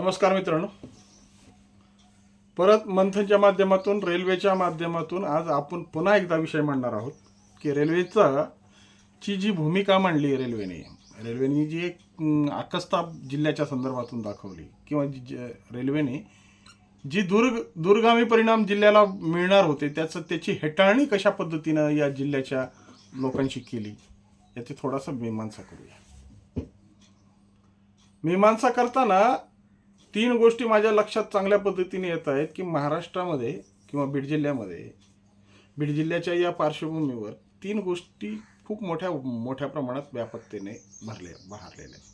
नमस्कार मित्रांनो. परत मंथनच्या माध्यमातून रेल्वेच्या माध्यमातून आज आपण पुन्हा एकदा विषय मांडणार आहोत की रेल्वेचा ची जी भूमिका मांडली रेल्वेने रेल्वेने जी एक अं, आकस्ता जिल्ह्याच्या संदर्भातून दाखवली किंवा जी- रेल्वेने जी दूर दूरगामी परिणाम जिल्ह्याला मिळणार होते त्याचं त्याची हेटाळणी कशा पद्धतीनं या जिल्ह्याच्या लोकांशी केली याची थोडासा मीमांसा करूया. मीमांसा करताना तीन गोष्टी माझ्या लक्षात चांगल्या पद्धतीने येत आहेत की महाराष्ट्रामध्ये किंवा बीड जिल्ह्यामध्ये बीड जिल्ह्याच्या या पार्श्वभूमीवर तीन गोष्टी खूप मोठ्या मोठ्या प्रमाणात व्यापकतेने भरले बहारलेल्या आहेत.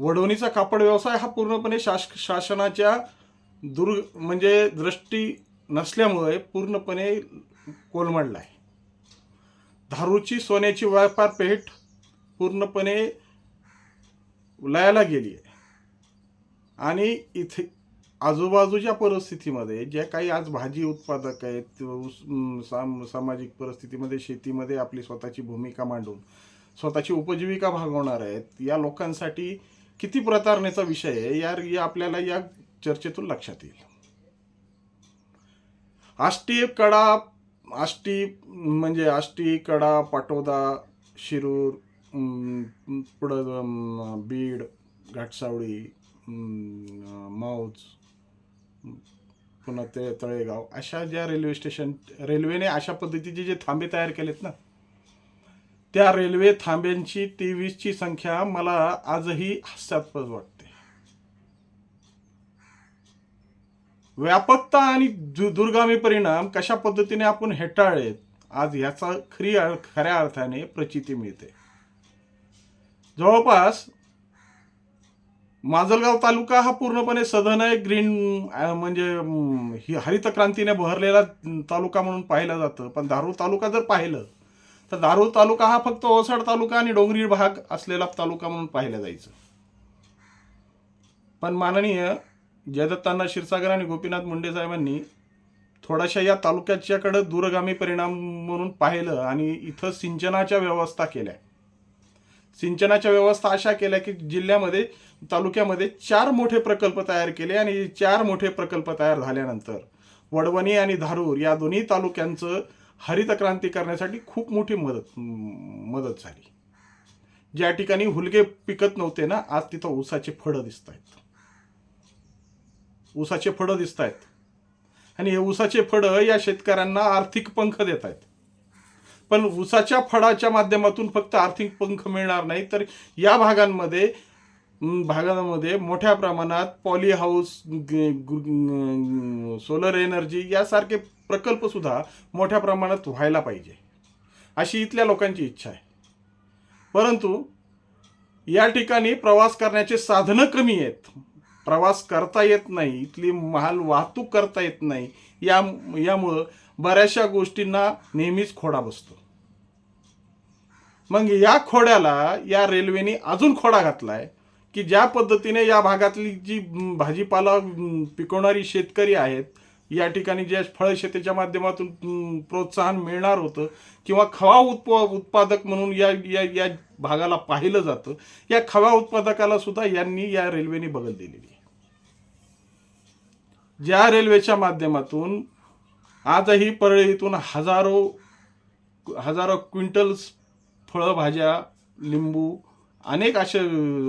वडवणीचा कापड व्यवसाय हा पूर्णपणे शास शासनाच्या दुर् म्हणजे दृष्टी नसल्यामुळे पूर्णपणे कोलमडला आहे. धारूची सोन्याची व्यापार पेठ पूर्णपणे लयाला गेली आहे. आणि इथे आजूबाजूच्या परिस्थितीमध्ये जे काही आज भाजी उत्पादक आहेत साम सामाजिक परिस्थितीमध्ये शेतीमध्ये आपली स्वतःची भूमिका मांडून स्वतःची उपजीविका भागवणार आहेत या लोकांसाठी किती प्रतारणेचा विषय आहे या या आपल्याला या चर्चेतून लक्षात येईल. आष्टी कडा आष्टी म्हणजे आष्टी कडा पाटोदा शिरूर पुढं Beed Ghatsawali Mm, uh, माऊज mm, पुन्हा ते तळेगाव अशा ज्या रेल्वे स्टेशन रेल्वेने अशा पद्धतीचे जे थांबे तयार केलेत ना त्या रेल्वे थांब्यांची तेवीसची संख्या मला आजही हास्यास्पद वाटते. व्यापकता आणि दुर्गामी परिणाम कशा पद्धतीने आपण हेटाळलेत आज ह्याचा खरी खऱ्या अर्थाने प्रचिती मिळते. जवळपास माजलगाव तालुका हा पूर्णपणे सधन आहे ग्रीन म्हणजे ही हरित क्रांतीने बहरलेला तालुका म्हणून पाहिलं जातं. पण धारूर तालुका जर पाहिलं तर धारूर तालुका हा फक्त ओसाड तालुका आणि डोंगरी भाग असलेला तालुका म्हणून पाहिला जायचं. पण माननीय जयदत्तांना क्षीरसागर आणि गोपीनाथ मुंडे साहेबांनी थोड्याशा या तालुक्याच्याकडं दूरगामी परिणाम म्हणून पाहिलं आणि इथं सिंचनाच्या व्यवस्था केल्या. सिंचनाच्या व्यवस्था अशा केल्या की जिल्ह्यामध्ये तालुक्यामध्ये चार मोठे प्रकल्प तयार केले आणि चार मोठे प्रकल्प तयार झाल्यानंतर वडवणी आणि धारूर या दोन्ही तालुक्यांचं हरित क्रांती करण्यासाठी खूप मोठी मदत मदत झाली. ज्या ठिकाणी हुलगे पिकत नव्हते ना आज तिथं ऊसाचे फळं दिसत आहेत. ऊसाचे फळं दिसत आहेत. आणि हे ऊसाचे फळं या शेतकऱ्यांना आर्थिक पंख देत आहेत. पण ऊसाच्या फळाच्या माध्यमातून फक्त आर्थिक पंख मिळणार नाही तर या भागांमध्ये भागांमध्ये भागामध्ये मोठ्या प्रमाणात पॉली हाऊस सोलर एनर्जी यासारखे प्रकल्पसुद्धा मोठ्या प्रमाणात व्हायला पाहिजे अशी इथल्या लोकांची इच्छा आहे. परंतु या ठिकाणी प्रवास करण्याचे साधनं कमी आहेत. प्रवास करता येत नाही इथली माल वाहतूक करता येत नाही या यामुळं बऱ्याचशा गोष्टींना नेहमीच खोडा बसतो. मग या खोड्याला या रेल्वेने अजून खोडा घातलाय की ज्या पद्धतीने या भागातली जी भाजीपाला पिकवणारी शेतकरी आहेत या ठिकाणी ज्या फळशेतीच्या माध्यमातून प्रोत्साहन मिळणार होतं किंवा खवा उत्प उत्पादक म्हणून या या या भागाला पाहिलं जातं या खवा उत्पादकाला सुद्धा यांनी या रेल्वेने बगल दिलेली आहे. ज्या रेल्वेच्या माध्यमातून आजही परळीतून हजारो हजारो क्विंटल्स फळं भाज्या लिंबू अनेक असे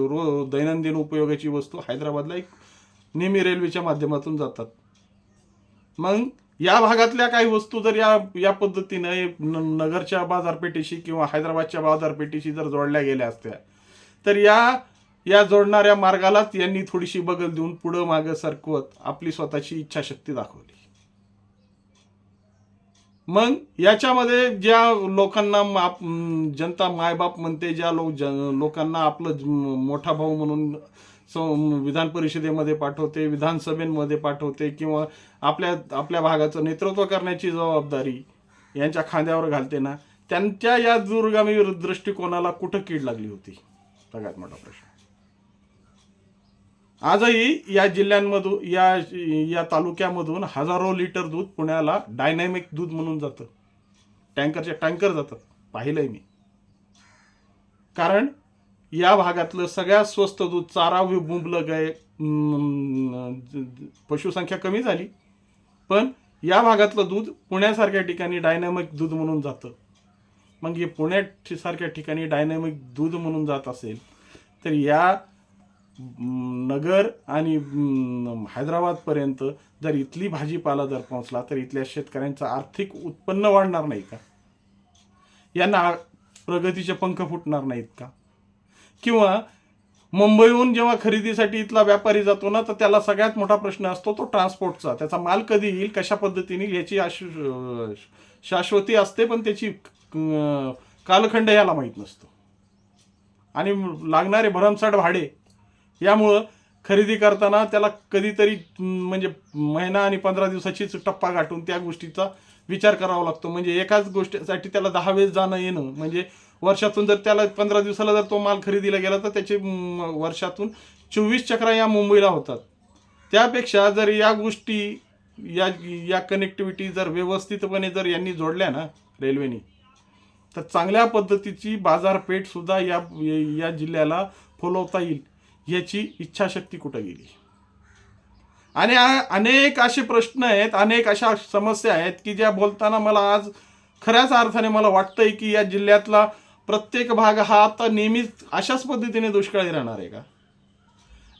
रो दैनंदिन उपयोगाची वस्तू हैदराबादला एक नेहमी रेल्वेच्या माध्यमातून जातात. मग या भागातल्या काही वस्तू जर या या पद्धतीनं न- नगरच्या बाजारपेठेशी किंवा हैदराबादच्या बाजारपेठेशी जर जोडल्या गेल्या असत्या तर या या जोडणाऱ्या मार्गालाच यांनी थोडीशी बगल देऊन पुढं मागं सरकवत आपली स्वतःची इच्छाशक्ती दाखवली. मग याच्यामध्ये ज्या लोकांना आप जनता मायबाप म्हणते ज्या लोक लोकांना आपलं मोठा भाऊ म्हणून विधान परिषदेमध्ये पाठवते विधानसभेमध्ये पाठवते किंवा आपल्या आपल्या भागाचं नेतृत्व करण्याची जबाबदारी यांच्या खांद्यावर घालते ना त्यांच्या या दूरगामी दृष्टिकोनाला कुठं कीड लागली होती? सगळ्यात मोठा प्रश्न. आजही या जिल्ह्यांमधून या या तालुक्यामधून हजारो लिटर दूध पुण्याला डायनॅमिक दूध म्हणून जातं. टँकरचे टँकर जातात पाहिलंय मी. कारण या भागातलं सगळ्यात स्वस्त दूध चारा मुबलक आहे पशुसंख्या कमी झाली. पण या भागातलं दूध पुण्यासारख्या ठिकाणी डायनॅमिक दूध म्हणून जातं. मग हे पुण्यासारख्या ठिकाणी डायनॅमिक दूध म्हणून जात असेल तर या नगर आणि हैदराबादपर्यंत जर इथली भाजीपाला जर पोहोचला तर इथल्या शेतकऱ्यांचं आर्थिक उत्पन्न वाढणार नाही का? यांना प्रगतीचे पंख फुटणार नाहीत का? किंवा मुंबईहून जेव्हा खरेदीसाठी इथला व्यापारी जातो ना तर त्याला सगळ्यात मोठा प्रश्न असतो तो ट्रान्सपोर्टचा त्याचा माल कधी येईल कशा पद्धतीने येईल याची शाश्वती असते पण त्याची कालखंड याला माहीत नसतो. आणि लागणारे भरमसाठ भाडे यामुळं खरेदी करताना त्याला कधीतरी म्हणजे महिना आणि पंधरा दिवसाचीच टप्पा गाठून त्या गोष्टीचा विचार करावा लागतो. म्हणजे एकाच गोष्टीसाठी त्याला दहा वेळेस जाणं येणं. म्हणजे वर्षातून जर त्याला पंधरा दिवसाला जर तो माल खरेदीला गेला तर त्याचे वर्षातून चोवीस चक्रा या मुंबईला होतात. त्यापेक्षा जर या गोष्टी या या कनेक्टिव्हिटी जर व्यवस्थितपणे जर यांनी जोडल्या ना रेल्वेने तर चांगल्या पद्धतीची बाजारपेठसुद्धा या या जिल्ह्याला फुलवता येईल. याची इच्छाशक्ती कुठं गेली? आणि अनेक असे प्रश्न आहेत अनेक अशा समस्या आहेत की ज्या बोलताना मला आज खऱ्याच अर्थाने मला वाटतंय की या जिल्ह्यातला प्रत्येक भाग हा आता नेहमीच अशाच पद्धतीने दुष्काळी राहणार आहे का?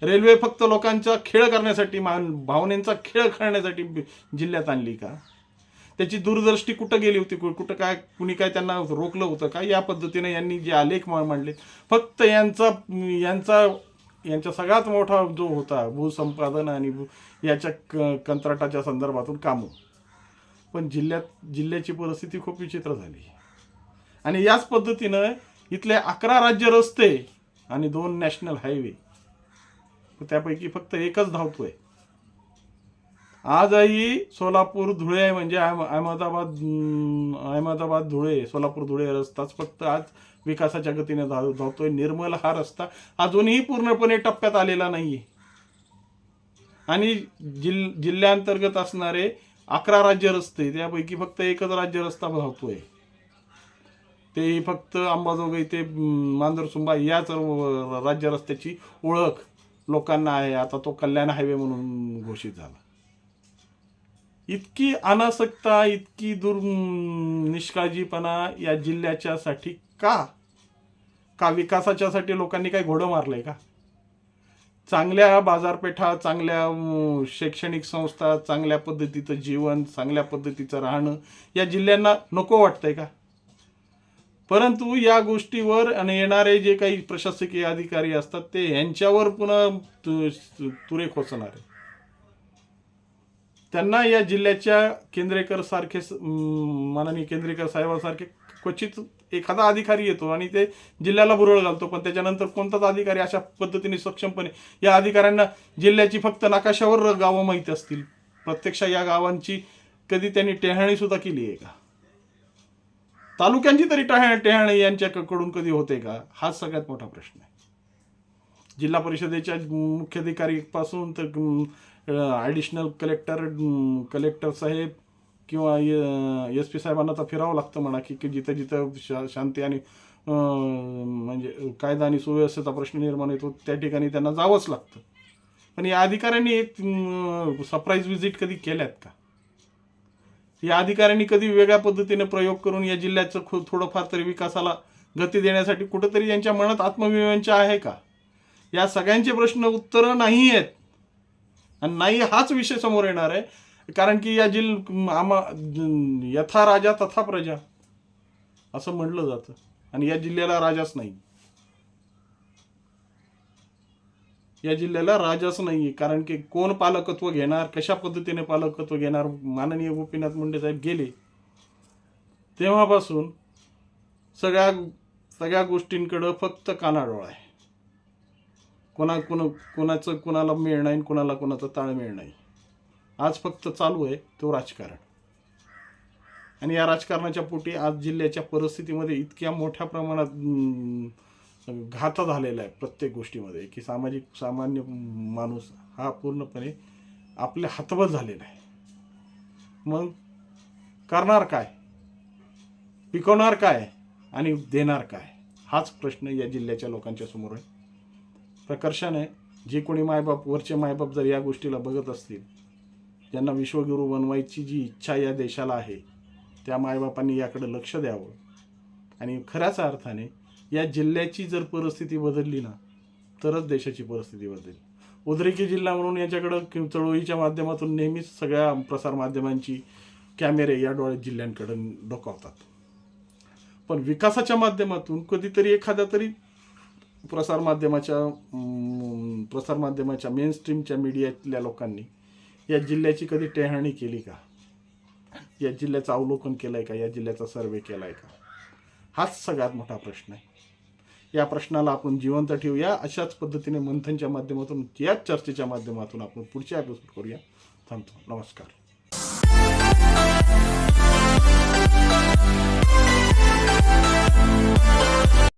रेल्वे फक्त लोकांचा खेळ करण्यासाठी मान भावनेचा खेळ खेळण्यासाठी जिल्ह्यात आणली का? त्याची दूरदृष्टी कुठं गेली होती? कु- कुठं काय कुणी काय त्यांना रोखलं होतं का? या पद्धतीने यांनी जे आलेख मा- मांडले फक्त यांचा यांचा यांचा सगळ्यात मोठा जो होता भूसंपादन आणि भू याच्या क कंत्राटाच्या संदर्भातून कामं. पण जिल्ह्यात जिल्ह्याची परिस्थिती खूप विचित्र झाली. आणि याच पद्धतीनं इथले अकरा राज्य रस्ते आणि दोन नॅशनल हायवे. त्यापैकी फक्त एकच धावतोय. आजही सोलापूर धुळे म्हणजे अहम- अहमदाबाद अहमदाबाद धुळे सोलापूर धुळे रस्ताच फक्त आज विकासाच्या गतीने धाव धावतोय. निर्मल हा रस्ता अजूनही पूर्णपणे टप्प्यात आलेला नाहीये. आणि जिल जिल्ह्यांतर्गत असणारे अकरा राज्य रस्ते त्यापैकी फक्त एकच राज्य रस्ता धावतोय. तेही फक्त अंबाजोगाई ते मांजरसुंबा याच राज्य रस्त्याची ओळख लोकांना आहे. आता तो कल्याण हायवे म्हणून घोषित झाला. इतकी अनासक्ता इतकी दुर् निष्काळजीपणा या जिल्ह्याच्यासाठी का? का विकासाच्यासाठी लोकांनी काही घोडं मारलंय का? चांगल्या बाजारपेठा चांगल्या शैक्षणिक संस्था चांगल्या पद्धतीचं जीवन चांगल्या पद्धतीचं राहणं या जिल्ह्यांना नको वाटतंय का? परंतु या गोष्टीवर आणि येणारे जे काही प्रशासकीय अधिकारी असतात ते यांच्यावर पुन्हा तु- तुरे खोचणार आहे त्यांना या जिल्ह्याच्या केंद्रेकर सारखे माननीय केंद्रेकर साहेबांसारखे क्वचित एखादा अधिकारी येतो आणि ते जिल्ह्याला बुरळ घालतो पण त्याच्यानंतर कोणताच अधिकारी अशा पद्धतीने सक्षमपणे या अधिकाऱ्यांना जिल्ह्याची फक्त नकाशावर गावं माहीत असतील. प्रत्यक्ष या गावांची कधी त्यांनी टेहाणी सुद्धा केली आहे का? तालुक्यांची तरी टहा टेहाणी यांच्याकडून कधी होते का? हा सगळ्यात मोठा प्रश्न आहे. जिल्हा परिषदेच्या मुख्याधिकारीपासून तर ॲडिशनल कलेक्टर कलेक्टर साहेब किंवा एस पी साहेबांना तर फिरावं लागतं म्हणा की की जिथं जिथं शा शांती आणि म्हणजे कायदा आणि सुव्यवस्थेचा प्रश्न निर्माण येतो त्या ठिकाणी त्यांना जावंच लागतं. पण या अधिकाऱ्यांनी एक सरप्राईज व्हिजिट कधी केल्यात का? या अधिकाऱ्यांनी कधी वेगळ्या पद्धतीने प्रयोग करून या जिल्ह्याचं खू थोडंफार तरी विकासाला गती देण्यासाठी कुठंतरी यांच्या मनात आत्मविवंच आहे का? या सगळ्यांचे प्रश्न उत्तरं नाही आहेत आणि नाही हाच विषय समोर येणार आहे. कारण की या जिल आमा यथा राजा तथा प्रजा असं म्हटलं जातं. आणि या जिल्ह्याला राजाच नाही. या जिल्ह्याला राजाच नाही कारण की कोण पालकत्व घेणार कशा पद्धतीने पालकत्व घेणार माननीय गोपीनाथ मुंडे साहेब गेले. तेव्हापासून सगळ्या सगळ्या गोष्टींकडं फक्त कानाडोळा आहे. कोणा कोण कोणाचं कोणाला मेळ नाही कोणाला कोणाचा ताळमेळ नाही. आज फक्त चालू आहे तो राजकारण. आणि या राजकारणाच्या पोटी आज जिल्ह्याच्या परिस्थितीमध्ये इतक्या मोठ्या प्रमाणात घाता झालेला आहे प्रत्येक गोष्टीमध्ये की सामाजिक सामान्य माणूस हा पूर्णपणे आपले हातबल झालेला आहे. मग करणार काय? पिकवणार काय? आणि देणार काय? हाच प्रश्न या जिल्ह्याच्या लोकांच्या समोर आहे. प्रकर्षाने जे कोणी मायबाप वरचे मायबाप जर या गोष्टीला बघत असतील ज्यांना विश्वगुरू बनवायची जी इच्छा या देशाला आहे त्या मायबापांनी याकडे लक्ष द्यावं. आणि खऱ्याच अर्थाने या जिल्ह्याची जर परिस्थिती बदलली ना तरच देशाची परिस्थिती बदलेल. उद्रेकी जिल्हा म्हणून याच्याकडं चळवळीच्या माध्यमातून नेहमीच सगळ्या प्रसारमाध्यमांची कॅमेरे या डोळ्या जिल्ह्यांकडे डोकावतात. पण विकासाच्या माध्यमातून कधीतरी एखाद्या तरी प्रसारमाध्यमाच्या प्रसारमाध्यमाच्या मेन स्ट्रीमच्या मीडियातल्या लोकांनी या जिल्ह्याची कधी टेहाणी केली का? या जिल्ह्याचं अवलोकन केलं आहे का? या जिल्ह्याचा सर्वे केला आहे का? हाच सगळ्यात मोठा प्रश्न आहे. या प्रश्नाला आपण जिवंत ठेवूया. अशाच पद्धतीने मंथनच्या माध्यमातून याच चर्चेच्या माध्यमातून आपण पुढच्या एपिसोड करूया. थांबतो. नमस्कार.